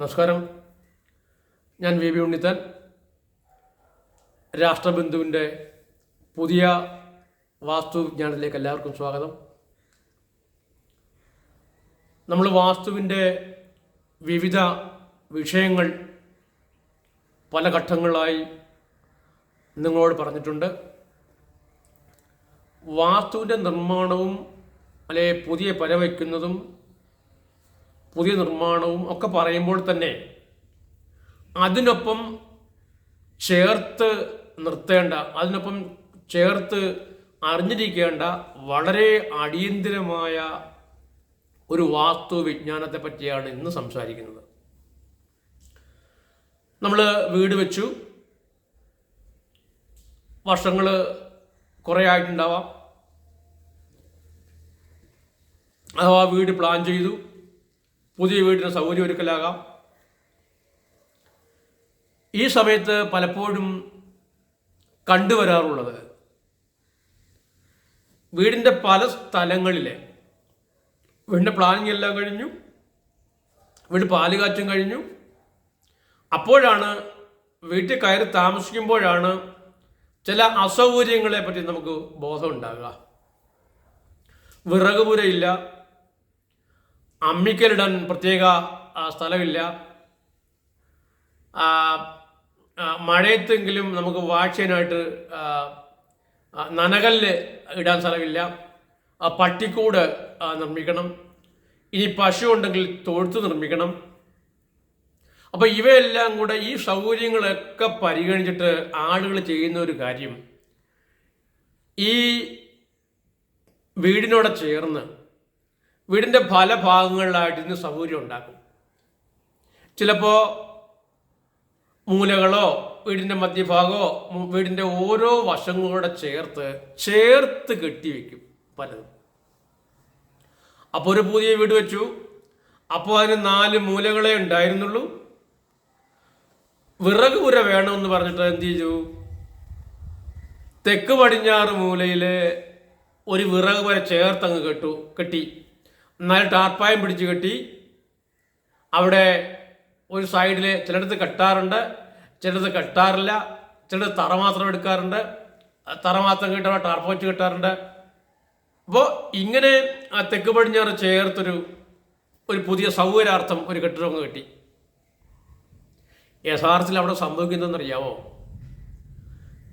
നമസ്കാരം. ഞാൻ V B Unnithan. രാഷ്ട്രബന്ധുവിന്റെ പുതിയ വാസ്തുവിജ്ഞാനത്തിലേക്ക് എല്ലാവർക്കും സ്വാഗതം. നമ്മൾ വാസ്തുവിന്റെ വിവിധ വിഷയങ്ങൾ പല ഘട്ടങ്ങളായി നിങ്ങളോട് പറഞ്ഞിട്ടുണ്ട്. വാസ്തുവിന്റെ നിർമ്മാണവും അല്ലെ പുതിയ പര വയ്ക്കുന്നതും പുതിയ നിർമ്മാണവും ഒക്കെ പറയുമ്പോൾ തന്നെ അതിനൊപ്പം ചേർത്ത് നിർത്തേണ്ട അതിനൊപ്പം ചേർത്ത് അറിഞ്ഞിരിക്കേണ്ട വളരെ അടിയന്തിരമായ ഒരു വാസ്തു വിജ്ഞാനത്തെ പറ്റിയാണ് ഇന്ന് സംസാരിക്കുന്നത്. നമ്മൾ വീട് വെച്ചു. വർഷങ്ങൾ കുറേ ആയിട്ടുണ്ടാവാം. അഥവാ വീട് പ്ലാൻ ചെയ്തു. പുതിയ വീടിന് സൗകര്യം ഒരുക്കലാകാം. ഈ സമയത്ത് പലപ്പോഴും കണ്ടുവരാറുള്ളത് വീടിന്റെ പല സ്ഥലങ്ങളിലെ വീടിന്റെ പ്ലാനിങ് എല്ലാം കഴിഞ്ഞു വീട് പാലുകാറ്റും കഴിഞ്ഞു. അപ്പോഴാണ് വീട്ടിൽ കയറി താമസിക്കുമ്പോഴാണ് ചില അസൗകര്യങ്ങളെ പറ്റി നമുക്ക് ബോധമുണ്ടാകുക വിറകുപുരയില്ല വിറക് പുരയില്ല അമ്മിക്കലിടാൻ പ്രത്യേക സ്ഥലമില്ല. മഴയത്തെങ്കിലും നമുക്ക് ആ, നനകല്ല് ഇടാൻ സ്ഥലമില്ല. ആ, പട്ടിക്കൂട് നിർമ്മിക്കണം. ഇനി പശു ഉണ്ടെങ്കിൽ തൊഴുത്ത് നിർമ്മിക്കണം. അപ്പോൾ ഇവയെല്ലാം കൂടെ ഈ സൗകര്യങ്ങളൊക്കെ പരിഗണിച്ചിട്ട് ആളുകൾ ചെയ്യുന്ന ഒരു കാര്യം. ഈ വീടിനോട് ചേർന്ന് വീടിന്റെ പല ഭാഗങ്ങളിലായിട്ട് ഇതിന് സൗകര്യം ഉണ്ടാക്കും. ചിലപ്പോൾ മൂലകളോ വീടിന്റെ മധ്യഭാഗമോ വീടിന്റെ ഓരോ വശങ്ങളോടെ ചേർത്ത് ചേർത്ത് കെട്ടിവെക്കും പലതും. അപ്പോൾ ഒരു പുതിയ വീട് വെച്ചു. അപ്പോൾ അതിന് നാല് മൂലകളെ ഉണ്ടായിരുന്നുള്ളൂ. വിറക് പുര വേണമെന്ന് പറഞ്ഞിട്ട് എന്ത് ചെയ്തു? തെക്ക് പടിഞ്ഞാറ് മൂലയിൽ ഒരു വിറക് പുര ചേർത്തങ്ങ് കെട്ടു കെട്ടി. എന്നാൽ ടാർപ്പായം പിടിച്ച് കെട്ടി അവിടെ ഒരു സൈഡിൽ ചിലയിടത്ത് കെട്ടാറുണ്ട് ചിലയിടത്ത് കെട്ടാറില്ല ചിലയിടത്ത് തറ മാത്രം എടുക്കാറുണ്ട് തറ മാത്രം കെട്ടാ ടാർപ്പ വെച്ച് കെട്ടാറുണ്ട്. അപ്പോൾ ഇങ്ങനെ തെക്ക് പടിഞ്ഞാറ് ചേർത്തൊരു ഒരു പുതിയ സൗകര്യാർത്ഥം ഒരു കെട്ടിടം കെട്ടി. യഥാർത്ഥത്തിൽ അവിടെ സംഭവിക്കുന്നതെന്നറിയാമോ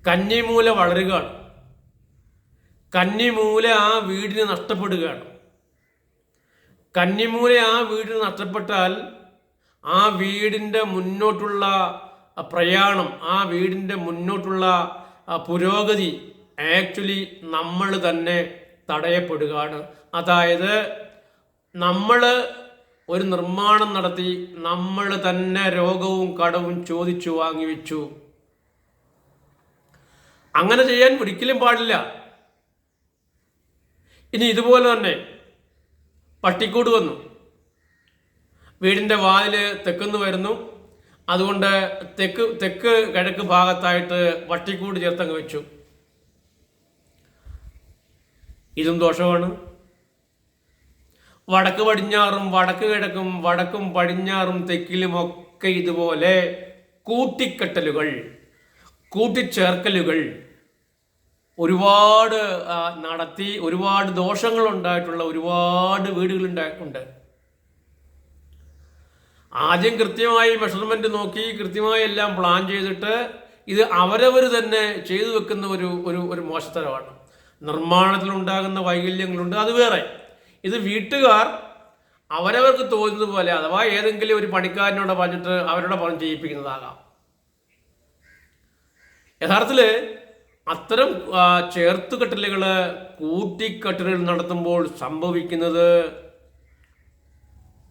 കന്നിമൂല വളരുകയാണ്. കന്നിമൂല ആ വീടിന് നഷ്ടപ്പെടുകയാണ്. കന്നിമൂല ആ വീട് നഷ്ടപ്പെട്ടാൽ ആ വീടിന്റെ മുന്നോട്ടുള്ള പ്രയാണം ആ വീടിന്റെ മുന്നോട്ടുള്ള പുരോഗതി ആക്ച്വലി നമ്മൾ തന്നെ തടയപ്പെടുകയാണ്. അതായത് നമ്മൾ ഒരു നിർമ്മാണം നടത്തി നമ്മൾ തന്നെ രോഗവും കടവും ചോദിച്ചു വാങ്ങിവെച്ചു അങ്ങനെ ചെയ്യാൻ ഒരിക്കലും പാടില്ല. ഇനി ഇതുപോലെ തന്നെ പട്ടിക്കൂട് വന്നു. വീടിന്റെ വാതിൽ തെക്കുന്ന് വരുന്നു. അതുകൊണ്ട് തെക്ക് തെക്ക് കിഴക്ക് ഭാഗത്തായിട്ട് പട്ടിക്കൂട് ചേർത്തങ്ങ് വെച്ചു. ഇതും ദോഷമാണ്. വടക്ക് പടിഞ്ഞാറും വടക്ക് കിഴക്കും വടക്കും പടിഞ്ഞാറും തെക്കിലുമൊക്കെ ഇതുപോലെ കൂട്ടിക്കെട്ടലുകൾ കൂട്ടിച്ചേർക്കലുകൾ ഒരുപാട് നടത്തി ഒരുപാട് ദോഷങ്ങൾ ഉണ്ടായിട്ടുള്ള ഒരുപാട് വീടുകൾ ഉണ്ടായിട്ടുണ്ട് ആദ്യം കൃത്യമായി മെഷർമെന്റ് നോക്കി കൃത്യമായി എല്ലാം പ്ലാൻ ചെയ്തിട്ട് ഇത് അവരവർ തന്നെ ചെയ്തു വെക്കുന്ന ഒരു ഒരു ഒരു മോശത്തരമാണ്. നിർമ്മാണത്തിൽ ഉണ്ടാകുന്ന വൈകല്യങ്ങളുണ്ട് അത് വേറെ. ഇത് വീട്ടുകാർ അവരവർക്ക് തോന്നുന്നത് പോലെ അഥവാ ഏതെങ്കിലും ഒരു പണിക്കാരനോട് പറഞ്ഞിട്ട് അവരുടെ പണം ചെയ്യിപ്പിക്കുന്നതാകാം. യഥാർത്ഥത്തിൽ അത്തരം ചേർത്തുകെട്ടലുകൾ കൂട്ടിക്കെട്ടലുകൾ നടത്തുമ്പോൾ സംഭവിക്കുന്നത്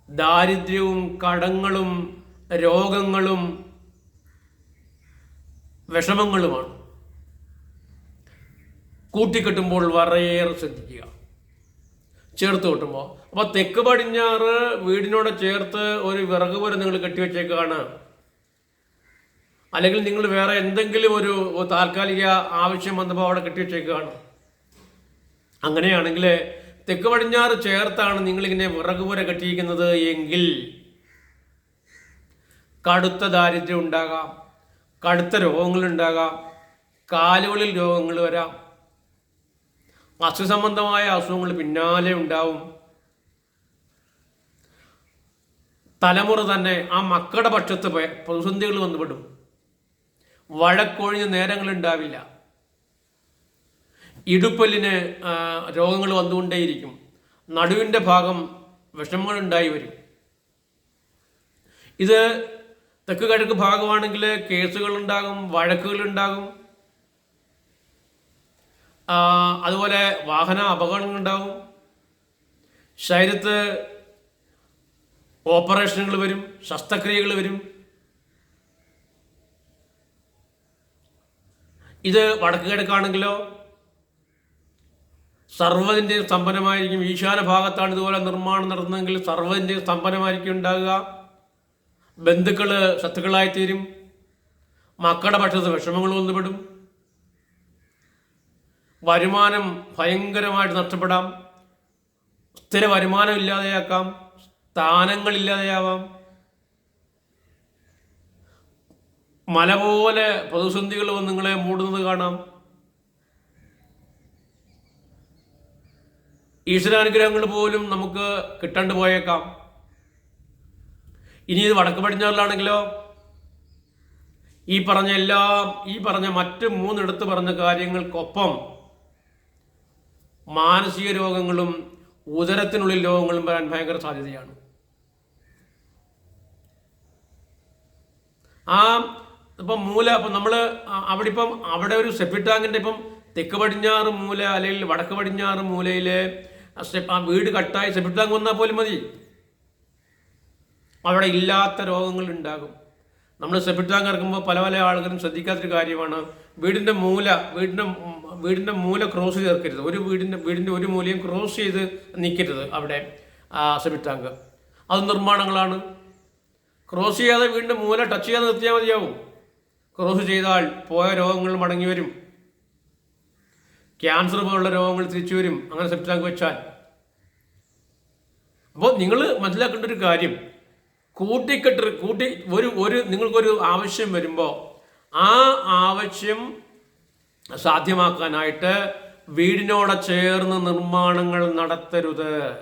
ദാരിദ്ര്യവും കടങ്ങളും രോഗങ്ങളും വിഷമങ്ങളുമാണ്. കൂട്ടിക്കെട്ടുമ്പോൾ വളരെയേറെ ശ്രദ്ധിക്കുക. ചേർത്ത് കെട്ടുമ്പോൾ. അപ്പോൾ തെക്ക് പടിഞ്ഞാറ് വീടിനോട് ചേർത്ത് ഒരു വിറക് പോലെ നിങ്ങൾ കെട്ടിവെച്ചേക്കാണ്. അല്ലെങ്കിൽ നിങ്ങൾ വേറെ എന്തെങ്കിലും ഒരു താൽക്കാലിക ആവശ്യം വന്നപ്പോൾ അവിടെ കെട്ടിവെച്ചേക്കാണ്. അങ്ങനെയാണെങ്കിൽ തെക്ക് പടിഞ്ഞാറ് ചേർത്താണ് നിങ്ങളിങ്ങനെ വിറക് പുര കെട്ടിയിരിക്കുന്നത് എങ്കിൽ കടുത്ത ദാരിദ്ര്യം ഉണ്ടാകാം കടുത്ത രോഗങ്ങൾ ഉണ്ടാകാം കാലുകളിൽ രോഗങ്ങൾ വരാം അസുസംബന്ധമായ അസുഖങ്ങൾ പിന്നാലെ ഉണ്ടാവും. തലമുറ തന്നെ ആ മക്കളുടെ പക്ഷത്ത് പ്രതിസന്ധികൾ വന്നുപെടും. വഴക്കൊഴിഞ്ഞ് നേരങ്ങളുണ്ടാവില്ല. ഇടുപ്പല്ലിന് രോഗങ്ങൾ വന്നുകൊണ്ടേയിരിക്കും. നടുവിന്റെ ഭാഗം വിഷമങ്ങൾ ഉണ്ടായി വരും. ഇത് തെക്ക് കിഴക്ക് ഭാഗമാണെങ്കിൽ കേസുകൾ ഉണ്ടാകും വഴക്കുകൾ ഉണ്ടാകും അതുപോലെ വാഹന അപകടങ്ങൾ ഉണ്ടാകും ശരീരത്ത് ഓപ്പറേഷനുകൾ വരും ശസ്ത്രക്രിയകൾ വരും. ഇത് വടക്ക് കിഴക്കാണെങ്കിലോ? സർവതിന്റെയും സ്തംഭനമായിരിക്കും. ഈശാന ഭാഗത്താണ് ഇതുപോലെ നിർമ്മാണം നടന്നതെങ്കിൽ സർവതിന്റെയും സ്തംഭനമായിരിക്കും ഉണ്ടാകുക. ബന്ധുക്കൾ ശത്രുക്കളായിത്തീരും. മക്കളുടെ പക്ഷത്ത് വിഷമങ്ങൾ വന്നുപെടും. വരുമാനം ഭയങ്കരമായിട്ട് നഷ്ടപ്പെടാം. സ്ഥിര വരുമാനം ഇല്ലാതെയാക്കാം. സ്ഥാനങ്ങൾ മല പോലെ പ്രതിസന്ധികൾ വന്ന് നിങ്ങളെ മൂടുന്നത് കാണാം. ഈശ്വരാനുഗ്രഹങ്ങൾ പോലും നമുക്ക് കിട്ടാണ്ട് പോയേക്കാം. ഇനി ഇത് വടക്ക് പടിഞ്ഞാറിലാണെങ്കിലോ? ഈ പറഞ്ഞ എല്ലാം ഈ പറഞ്ഞ മറ്റ് മൂന്നിടത്ത് പറഞ്ഞ കാര്യങ്ങൾക്കൊപ്പം മാനസിക രോഗങ്ങളും ഉദരത്തിനുള്ളിൽ രോഗങ്ങളും വരാൻ ഭയങ്കര സാധ്യതയാണ്. ആ ഇപ്പം മൂല അപ്പം നമ്മൾ അവിടെ ഇപ്പം അവിടെ ഒരു സെപ്റ്റി ഇപ്പം തെക്ക് പടിഞ്ഞാറ് മൂല അല്ലെങ്കിൽ വടക്ക് പടിഞ്ഞാറ് മൂലയിലെ ആ വീട് കട്ടായി സെപ്റ്റി ടാങ്ക് വന്നാൽ പോലും മതി. അവിടെ ഇല്ലാത്ത രോഗങ്ങൾ ഉണ്ടാകും. നമ്മൾ സെപ്റ്റി ടാങ്ക് ഇറക്കുമ്പോൾ പല പല ആളുകളും ശ്രദ്ധിക്കാത്തൊരു കാര്യമാണ്. വീടിന്റെ മൂല വീടിന്റെ വീടിന്റെ മൂല ക്രോസ് ചേർക്കരുത്. ഒരു വീടിന്റെ വീടിന്റെ ഒരു മൂലയും ക്രോസ് ചെയ്ത് നിൽക്കരുത് അവിടെ സെപ്റ്റി ടാങ്ക്. അത് നിർമ്മാണങ്ങളാണ്. ക്രോസ് ചെയ്യാതെ വീടിന്റെ മൂല ടച്ച് ചെയ്യാതെ നിർത്തിയാൽ മതിയാവും. ക്രോസ് ചെയ്താൽ പോയ രോഗങ്ങൾ മടങ്ങി വരും. ക്യാൻസർ പോലുള്ള രോഗങ്ങൾ തിരിച്ചു വരും. അങ്ങനെ സെപ്റ്റാങ്ക് വെച്ചാൽ. അപ്പോൾ നിങ്ങൾ മനസ്സിലാക്കേണ്ട ഒരു കാര്യം. കൂട്ടിക്കെട്ട് കൂട്ടി ഒരു ഒരു നിങ്ങൾക്കൊരു ആവശ്യം വരുമ്പോൾ ആ ആവശ്യം സാധ്യമാക്കാനായിട്ട് വീടിനോട് ചേർന്ന് നിർമ്മാണങ്ങൾ നടത്തരുത്.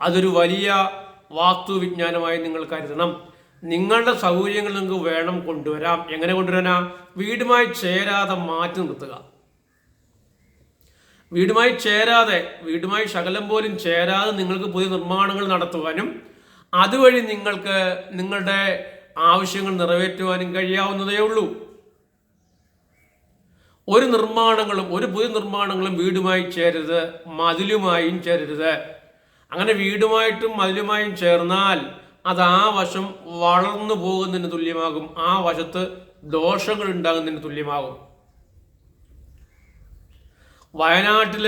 അതൊരു വലിയ വാസ്തുവിജ്ഞാനമായി നിങ്ങൾ കരുതണം. നിങ്ങളുടെ സൗകര്യങ്ങൾ നിങ്ങൾക്ക് വേണം കൊണ്ടുവരാം. എങ്ങനെ കൊണ്ടുവരാനാ? വീടുമായി ചേരാതെ മാറ്റി നിർത്തുക. വീടുമായി ചേരാതെ വീടുമായി ശകലം പോലും ചേരാതെ നിങ്ങൾക്ക് പുതിയ നിർമ്മാണങ്ങൾ നടത്തുവാനും അതുവഴി നിങ്ങൾക്ക് നിങ്ങളുടെ ആവശ്യങ്ങൾ നിറവേറ്റുവാനും കഴിയാവുന്നതേ ഉള്ളൂ. ഒരു നിർമ്മാണങ്ങളും ഒരു പുതിയ നിർമ്മാണങ്ങളും വീടുമായി ചേരരുത് മതിലുമായും ചേരരുത്. അങ്ങനെ വീടുമായിട്ടും മതിലുമായും ചേർന്നാൽ അത് ആ വശം വളർന്നു പോകുന്നതിന് തുല്യമാകും. ആ വശത്ത് ദോഷങ്ങൾ ഉണ്ടാകുന്നതിന് തുല്യമാകും. വയനാട്ടിൽ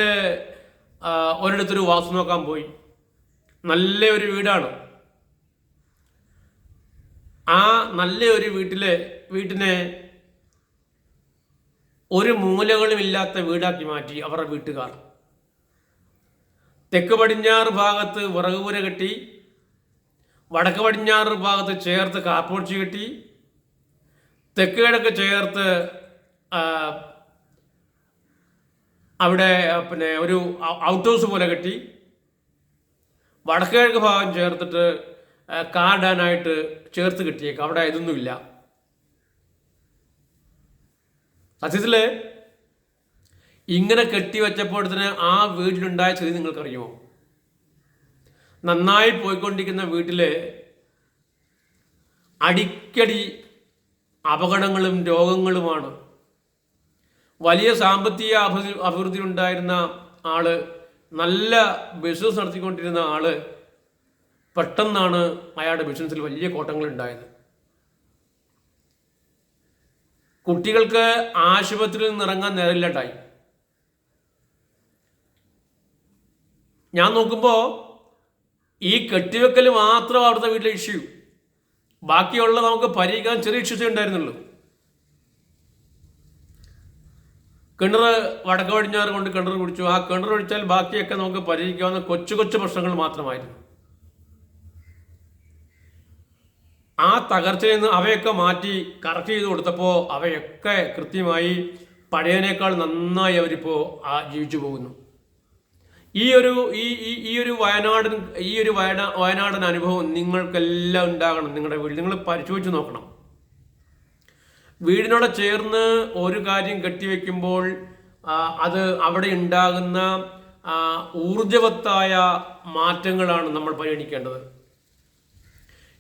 ഒരിടത്തൊരു വാസ്തു നോക്കാൻ പോയി. നല്ല ഒരു വീടാണ്. ആ നല്ല ഒരു വീട്ടിലെ വീട്ടിനെ ഒരു മൂലകളുമില്ലാത്ത വീടാക്കി മാറ്റി അവരുടെ വീട്ടുകാർ. തെക്ക് പടിഞ്ഞാറ് ഭാഗത്ത് വിറകുപുര കെട്ടി വടക്ക് പടിഞ്ഞാറ് ഭാഗത്ത് ചേർത്ത് കാപ്പോർച്ചി കെട്ടി തെക്ക് കിഴക്ക് ചേർത്ത് അവിടെ പിന്നെ ഒരു ഔട്ട് ഹൗസ് പോലെ കെട്ടി വടക്ക് കിഴക്ക് ഭാഗം ചേർത്തിട്ട് കാടാനായിട്ട് ചേർത്ത് കെട്ടിയേക്കാം. അവിടെ ഇതൊന്നുമില്ല. സത്യത്തിൽ ഇങ്ങനെ കെട്ടിവെച്ചപ്പോഴത്തിന് ആ വീട്ടിലുണ്ടായ സ്ഥിതി നിങ്ങൾക്കറിയുമോ? നന്നായി പോയിക്കൊണ്ടിരിക്കുന്ന വീട്ടിൽ അടിക്കടി അപകടങ്ങളും രോഗങ്ങളുമാണ്. വലിയ സാമ്പത്തിക അഭിവൃദ്ധി അഭിവൃദ്ധി ഉണ്ടായിരുന്ന ആൾ നല്ല ബിസിനസ് നടത്തിക്കൊണ്ടിരുന്ന ആൾ പെട്ടെന്നാണ് അയാളുടെ ബിസിനസ്സിൽ വലിയ കോട്ടങ്ങൾ ഉണ്ടായത് കുട്ടികൾക്ക് ആശുപത്രിയിൽ നിന്ന് ഇറങ്ങാൻ നേരമില്ലാണ്ടായി. ഞാൻ നോക്കുമ്പോൾ ഈ കെട്ടിവെക്കൽ മാത്രം അവിടുത്തെ വീട്ടിലെ ഇഷ്യൂ ബാക്കിയുള്ള നമുക്ക് പരിഹരിക്കാൻ ചെറിയ ഇഷ്യൂസേ ഉണ്ടായിരുന്നുള്ളൂ. കിണർ വടക്ക് പടിഞ്ഞാറ് കൊണ്ട് കിണർ കുടിച്ചു. ആ കിണർ കുടിച്ചാൽ ബാക്കിയൊക്കെ നമുക്ക് പരിഹരിക്കാവുന്ന കൊച്ചു കൊച്ചു പ്രശ്നങ്ങൾ മാത്രമായിരുന്നു. ആ തകർച്ചയിൽ നിന്ന് അവയൊക്കെ മാറ്റി കറക്റ്റ് ചെയ്ത് കൊടുത്തപ്പോൾ അവയൊക്കെ കൃത്യമായി പഴയതിനേക്കാൾ നന്നായി അവരിപ്പോൾ ആ ജീവിച്ചു പോകുന്നു. ഈ ഒരു ഈ ഈ ഒരു വയനാടൻ ഈ ഒരു വയനാ വയനാടൻ അനുഭവം നിങ്ങൾക്കെല്ലാം ഉണ്ടാകണം നിങ്ങളുടെ വീട് നിങ്ങൾ പരിശോധിച്ച് നോക്കണം. വീടിനോട് ചേർന്ന് ഒരു കാര്യം കെട്ടിവെക്കുമ്പോൾ അത് അവിടെ ഉണ്ടാകുന്ന ഊർജവത്തായ മാറ്റങ്ങളാണ് നമ്മൾ പരിഗണിക്കേണ്ടത്.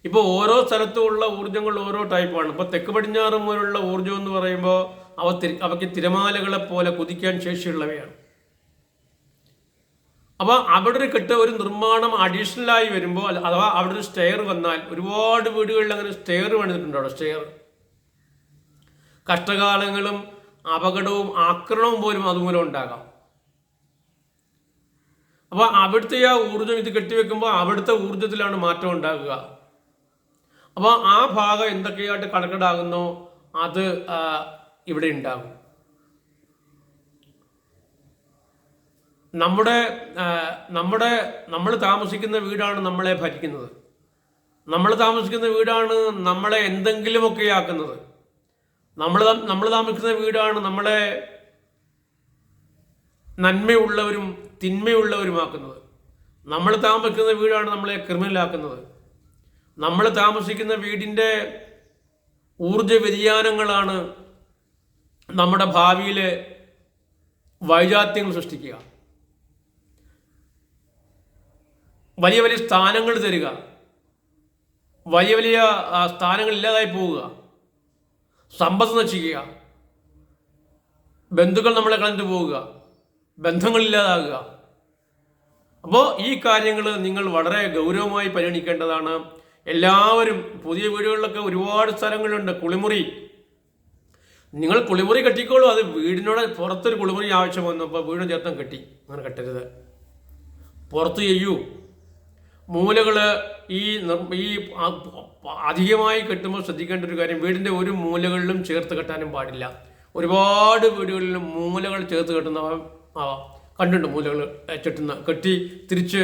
ഇപ്പോൾ ഓരോ സ്ഥലത്തുമുള്ള ഊർജങ്ങൾ ഓരോ ടൈപ്പാണ്. ഇപ്പോൾ തെക്ക് പടിഞ്ഞാറ് മുതലുള്ള ഊർജം എന്ന് പറയുമ്പോൾ അവ അവയ്ക്ക് തിരമാലകളെ പോലെ കുതിക്കാൻ ശേഷിയുള്ളവയാണ്. അപ്പോൾ അവിടെ ഒരു കെട്ട് ഒരു നിർമ്മാണം അഡീഷണലായി വരുമ്പോൾ അഥവാ അവിടെ ഒരു സ്റ്റെയർ വന്നാൽ ഒരുപാട് വീടുകളിൽ അങ്ങനെ സ്റ്റെയർ പണിതിട്ടുണ്ട് അവിടെ? സ്റ്റെയർ കഷ്ടകാലങ്ങളും അപകടവും ആക്രമണവും പോലും അതുമൂലം ഉണ്ടാകാം. അപ്പോൾ അവിടുത്തെ ആ ഊർജം ഇത് കെട്ടിവെക്കുമ്പോൾ അവിടുത്തെ ഊർജത്തിലാണ് മാറ്റം ഉണ്ടാകുക. അപ്പോൾ ആ ഭാഗം എന്തൊക്കെയായിട്ട് കണക്കിടാകുന്നോ അത് ഇവിടെ ഉണ്ടാകും. നമ്മുടെ നമ്മുടെ നമ്മൾ താമസിക്കുന്ന വീടാണ് നമ്മളെ ഭരിക്കുന്നത്. നമ്മൾ താമസിക്കുന്ന വീടാണ് നമ്മളെ എന്തെങ്കിലുമൊക്കെ ആക്കുന്നത് നമ്മൾ നമ്മൾ താമസിക്കുന്ന വീടാണ് നമ്മളെ നന്മയുള്ളവരും തിന്മയുള്ളവരുമാക്കുന്നത്. നമ്മൾ താമസിക്കുന്ന വീടാണ് നമ്മളെ ക്രിമിനലാക്കുന്നത്. നമ്മൾ താമസിക്കുന്ന വീടിന്റെ ഊർജ വ്യതിയാനങ്ങളാണ് നമ്മുടെ ഭാവിയിലെ വൈജാത്യങ്ങൾ സൃഷ്ടിക്കുക. വലിയ വലിയ സ്ഥാനങ്ങൾ തരിക. വലിയ വലിയ സ്ഥാനങ്ങൾ ഇല്ലാതായി പോവുക. സമ്പത്ത് നശിക്കുക. ബന്ധുക്കൾ നമ്മളെ കളഞ്ഞു പോവുക. ബന്ധങ്ങൾ ബന്ധങ്ങളില്ലാതാകുക അപ്പോൾ ഈ കാര്യങ്ങൾ നിങ്ങൾ വളരെ ഗൗരവമായി പരിഗണിക്കേണ്ടതാണ്. എല്ലാവരും പുതിയ വീടുകളിലൊക്കെ ഒരുപാട് സ്ഥലങ്ങളുണ്ട്. കുളിമുറി. നിങ്ങൾ കുളിമുറി കെട്ടിക്കോളൂ. അത് വീടിനോട് പുറത്തൊരു കുളിമുറി ആവശ്യം വന്നപ്പോൾ വീട് ചേർത്തം കെട്ടി. അങ്ങനെ കെട്ടരുത്. പുറത്ത് ചെയ്യൂ. മൂലകൾ ഈ ഈ അധികമായി കെട്ടുമ്പോൾ ശ്രദ്ധിക്കേണ്ട ഒരു കാര്യം വീടിന്റെ ഒരു മൂലകളിലും ചേർത്ത് കെട്ടാനും പാടില്ല. ഒരുപാട് വീടുകളിലും മൂലകൾ ചേർത്ത് കെട്ടുന്ന ആവാം കണ്ടിട്ടുണ്ട് മൂലകൾ ചെട്ടുന്ന കെട്ടി തിരിച്ച്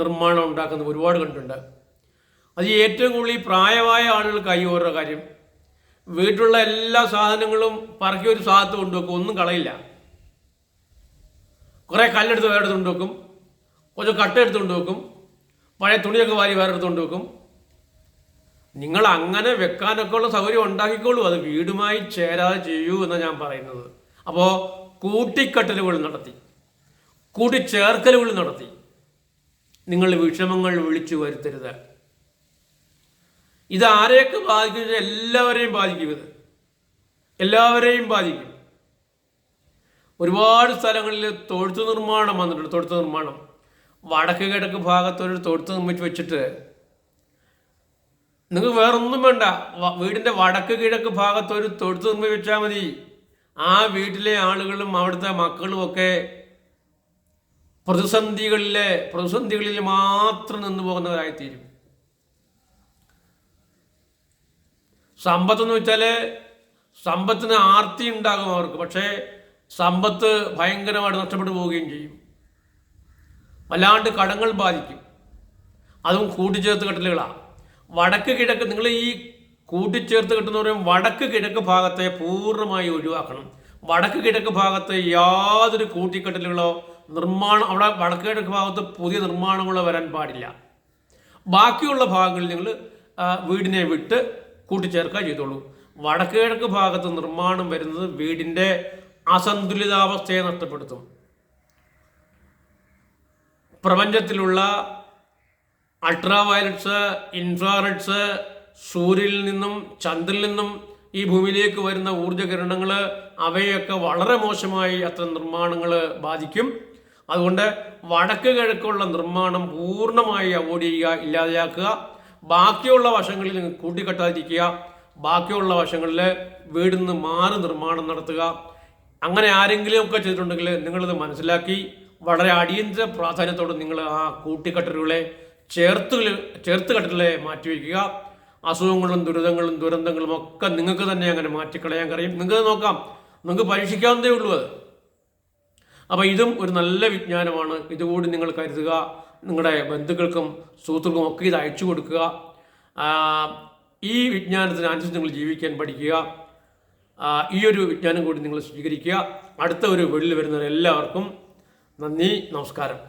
നിർമ്മാണം ഉണ്ടാക്കുന്ന ഒരുപാട് കണ്ടുണ്ട്. അത് ഏറ്റവും കൂടുതൽ പ്രായമായ ആളുകൾക്കായി ഓരോ കാര്യം. വീട്ടിലുള്ള എല്ലാ സാധനങ്ങളും പറക്കി ഒരു സാധനത്ത് കൊണ്ടുവെക്കും ഒന്നും കളയില്ല. കുറേ കല്ലെടുത്ത് വേറെ കൊണ്ടുവെക്കും കുറച്ച് കട്ട എടുത്ത് കൊണ്ടുവെക്കും. പഴയ തുണിയൊക്കെ വാരി വേറെ എടുത്തുകൊണ്ട് വെക്കും. നിങ്ങൾ അങ്ങനെ വെക്കാനൊക്കെ ഉള്ള സൗകര്യം ഉണ്ടാക്കിക്കോളൂ. അത് വീടുമായി ചേരാതെ ചെയ്യൂ എന്നാണ് ഞാൻ പറയുന്നത്. അപ്പോൾ കൂട്ടിക്കെട്ടലുകൾ നടത്തി. കൂട്ടിച്ചേർക്കലുകൾ നടത്തി. നിങ്ങൾ വിഷമങ്ങൾ വിളിച്ചു വരുത്തരുത്. ഇത് ആരെയൊക്കെ ബാധിക്കും? എല്ലാവരെയും ബാധിക്കും ഇത്. എല്ലാവരെയും ബാധിക്കും. ഒരുപാട് സ്ഥലങ്ങളിൽ തൊഴുത്ത് നിർമ്മാണം വന്നിട്ടുണ്ട്. തൊഴുത്ത് നിർമ്മാണം. വടക്ക് കിഴക്ക് ഭാഗത്തൊരു തൊഴുത്ത് നിർമ്മിച്ച് വെച്ചിട്ട് നിങ്ങൾക്ക് വേറൊന്നും വേണ്ട. വീടിന്റെ വടക്ക് കിഴക്ക് ഭാഗത്ത് ഒരു തൊഴുത്ത് നിർമ്മിച്ച് വെച്ചാൽ മതി. ആ വീട്ടിലെ ആളുകളും അവിടുത്തെ മക്കളും ഒക്കെ പ്രതിസന്ധികളിലെ പ്രതിസന്ധികളിൽ മാത്രം നിന്നു പോകുന്നവരായിത്തീരും. സമ്പത്ത് എന്ന് വെച്ചാൽ സമ്പത്തിന് ആർത്തി ഉണ്ടാകും അവർക്ക്. പക്ഷേ സമ്പത്ത് ഭയങ്കരമായിട്ട് നഷ്ടപ്പെട്ടു പോവുകയും ചെയ്യും. വല്ലാണ്ട് കടങ്ങൾ ബാധിക്കും. അതും കൂട്ടിച്ചേർത്ത് കെട്ടലുകളാണ് വടക്ക് കിഴക്ക് നിങ്ങൾ ഈ കൂട്ടിച്ചേർത്ത് കെട്ടെന്ന് പറയും വടക്ക് കിഴക്ക് ഭാഗത്തെ പൂർണമായി ഒഴിവാക്കണം. വടക്ക് കിഴക്ക് ഭാഗത്ത് യാതൊരു കൂട്ടിക്കെട്ടലുകളോ നിർമ്മാണം അവിടെ വടക്ക് കിഴക്ക് ഭാഗത്ത് പുതിയ നിർമ്മാണങ്ങളോ വരാൻ പാടില്ല. ബാക്കിയുള്ള ഭാഗങ്ങളിൽ നിങ്ങൾ വീടിനെ വിട്ട് കൂട്ടിച്ചേർക്കുക ചെയ്തോളൂ. വടക്ക് കിഴക്ക് ഭാഗത്ത് നിർമ്മാണം വരുന്നത് വീടിന്റെ അസന്തുലിതാവസ്ഥയെ നഷ്ടപ്പെടുത്തും. പ്രപഞ്ചത്തിലുള്ള അൾട്രാ വയലറ്റ്സ് ഇൻഫ്രാറെഡ്സ് സൂര്യനിൽ നിന്നും ചന്ദ്രനിൽ നിന്നും ഈ ഭൂമിയിലേക്ക് വരുന്ന ഊർജകിരണങ്ങൾ അവയൊക്കെ വളരെ മോശമായി അത്ര നിർമ്മാണങ്ങൾ ബാധിക്കും. അതുകൊണ്ട് വടക്ക് കിഴക്കുള്ള നിർമ്മാണം പൂർണമായി അവോയ്ഡ് ചെയ്യുക ഇല്ലാതെയാക്കുക. ബാക്കിയുള്ള വശങ്ങളിൽ നിങ്ങൾ കൂട്ടിക്കെട്ടാതിരിക്കുക. ബാക്കിയുള്ള വശങ്ങളിൽ വീടിൽ നിന്ന് മാറി നിർമ്മാണം നടത്തുക. അങ്ങനെ ആരെങ്കിലുമൊക്കെ ചെയ്തിട്ടുണ്ടെങ്കിൽ നിങ്ങളിത് മനസ്സിലാക്കി. വളരെ അടിയന്തര പ്രാധാന്യത്തോടെ നിങ്ങൾ ആ കൂട്ടിക്കെട്ടലുകളെ ചേർത്ത് ചേർത്ത് മാറ്റി മാറ്റിവെക്കുക. അസുഖങ്ങളും ദുരിതങ്ങളും ദുരന്തങ്ങളും ഒക്കെ നിങ്ങൾക്ക് തന്നെ അങ്ങനെ മാറ്റിക്കളയാൻ കഴിയും. നിങ്ങൾക്ക് നോക്കാം. നിങ്ങൾക്ക് പരീക്ഷിക്കാവുന്നതേ ഉള്ളൂ അത്. അപ്പോൾ ഇതും ഒരു നല്ല വിജ്ഞാനമാണ്. ഇതുകൂടി നിങ്ങൾ കരുതുക. നിങ്ങളുടെ ബന്ധുക്കൾക്കും സുഹൃത്തുക്കൾക്കും ഒക്കെ ഇത് അയച്ചു കൊടുക്കുക. ഈ വിജ്ഞാനത്തിനനുസരിച്ച് നിങ്ങൾ ജീവിക്കാൻ പഠിക്കുക. ഈ ഒരു വിജ്ഞാനം കൂടി നിങ്ങൾ സ്വീകരിക്കുക. അടുത്ത ഒരു വീട്ടിൽ വരുന്നവരെല്ലാവർക്കും നന്ദി നമസ്കാരം.